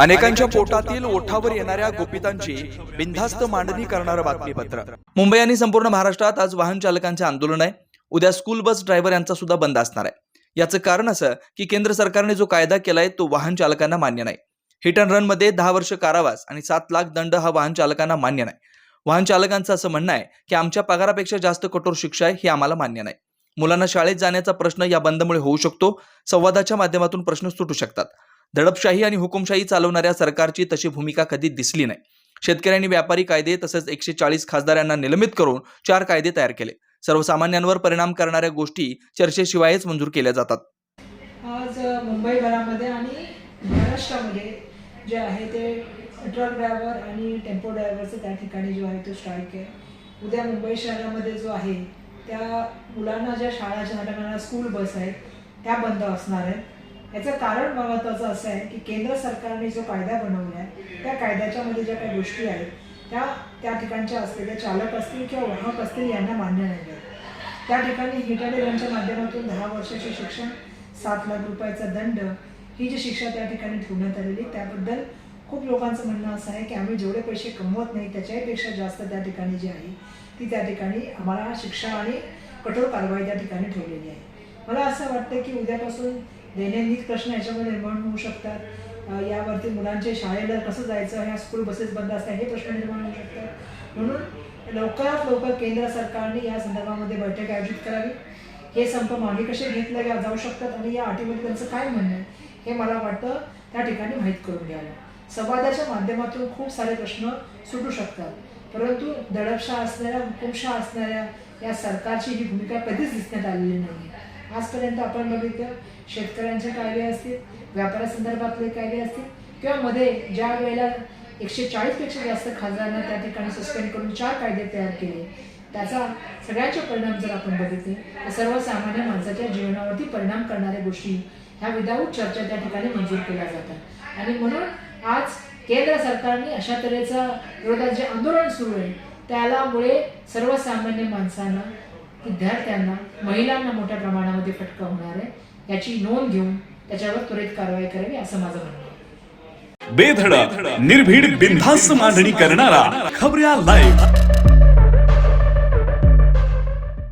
अनेकांच्या पोटातील ओठावर येणाऱ्या गोपितांची बिनधास्त मांडणी करणारं बातमीपत्र. मुंबई आणि संपूर्ण महाराष्ट्रात आज वाहन चालकांचे आंदोलन आहे. उद्या स्कूल बस ड्रायव्हर यांचा सुद्धा बंद असणार आहे. याचं कारण असं की केंद्र सरकारने जो कायदा केलाय तो वाहन चालकांना मान्य नाही. हिट अँड रनमध्ये दहा वर्ष कारावास आणि सात लाख दंड हा वाहन चालकांना मान्य नाही. वाहन चालकांचं असं म्हणणं आहे की आमच्या पगारापेक्षा जास्त कठोर शिक्षा आहे हे आम्हाला मान्य नाही. मुलांना शाळेत जाण्याचा प्रश्न या बंदमुळे होऊ शकतो. संवादाच्या माध्यमातून प्रश्न सुटू शकतात. दडपशाही आणि हुकुमशाही चालवणाऱ्या सरकारची तशी भूमिका कधी दिसली नाही. शेतकऱ्यांनी व्यापारी कायदे तसंच एकशे चाळीस खासदारांना निलंबित करून चार कायदे तयार केले. सर्वसामान्यांवर परिणाम करणाऱ्या गोष्टी चर्चेशिवायच मंजूर केल्या जातात. आज मुंबईभरामध्ये आणि महाराष्ट्रामध्ये जे आहे ते ट्रक ड्रायव्हर आणि टेम्पो ड्रायव्हरचं त्या ठिकाणी जो आहे तो स्ट्राईक आहे. उद्या मुंबई शहरामध्ये जो आहे त्या मुलांना ज्या शाळाच्या नाटकांना स्कूल बस आहेत त्या बंद असणार आहेत. याचं कारण महत्वाचं असं आहे की केंद्र सरकारने जो कायदा बनवला आहे त्या कायद्याच्यामध्ये ज्या काही गोष्टी आहेत त्या त्या ठिकाणच्या असलेल्या चालक असतील किंवा वाहक असतील यांना मान्य नाही आहे. त्या ठिकाणी हिटाडेलांच्या माध्यमातून दहा वर्षाचे शिक्षण सात लाख रुपयाचा दंड ही जी शिक्षा त्या ठिकाणी ठेवण्यात आलेली त्याबद्दल खूप लोकांचं म्हणणं असं आहे की आम्ही जेवढे पैसे कमवत नाही त्याच्याहीपेक्षा जास्त त्या ठिकाणी जी आहे ती त्या ठिकाणी आम्हाला शिक्षा आणि कठोर कारवाई त्या ठिकाणी ठेवलेली आहे. मला असं वाटतं की उद्यापासून दैनंदिन प्रश्न याच्यामध्ये निर्माण होऊ शकतात. यावरती मुलांचे शाळेला कसं जायचं ह्या स्कूल बसेस बंद असतात हे प्रश्न निर्माण होऊ शकतात. म्हणून लवकरात लवकर केंद्र सरकारने या संदर्भामध्ये बैठक आयोजित करावी. हे संप मागे कसे घेतले जाऊ शकतात आणि या अटीमध्ये त्यांचं काय म्हणणं आहे हे मला वाटतं त्या ठिकाणी माहीत करून घ्यावं. संवादाच्या माध्यमातून खूप सारे प्रश्न सुटू शकतात. परंतु दडपशा असणाऱ्या हुकुमशा असणाऱ्या या सरकारची ही भूमिका कधीच दिसण्यात आलेली नाही आजपर्यंत आपण बघितलं शेतकऱ्यांचे कायदे असतील व्यापारासंदर्भातले कायदे असतील किंवा मध्ये ज्या वेळेला एकशे चाळीसपेक्षा जास्त खासदारांना त्या ठिकाणी सस्पेंड करून चार कायदे तयार केले त्याचा सगळ्याचे परिणाम जर आपण बघितले तर सर्वसामान्य माणसाच्या जीवनावरती परिणाम करणाऱ्या गोष्टी ह्या विदाऊट चर्चा त्या ठिकाणी मंजूर केल्या जातात. आणि म्हणून आज केंद्र सरकारने अशा तऱ्हेचा विरोधात जे आंदोलन सुरू आहे त्यालामुळे सर्वसामान्य माणसांना विद्यार्थ्यांना महिलांना मोठ्या प्रमाणामध्ये फटका होणार आहे याची नोंद घेऊन त्याच्यावर त्वरित कारवाई करावी असं माझं म्हणणं बेधडा बेधडक निर्भीड बिनधास्त मांडणी करणारा खबऱ्या लाईव्ह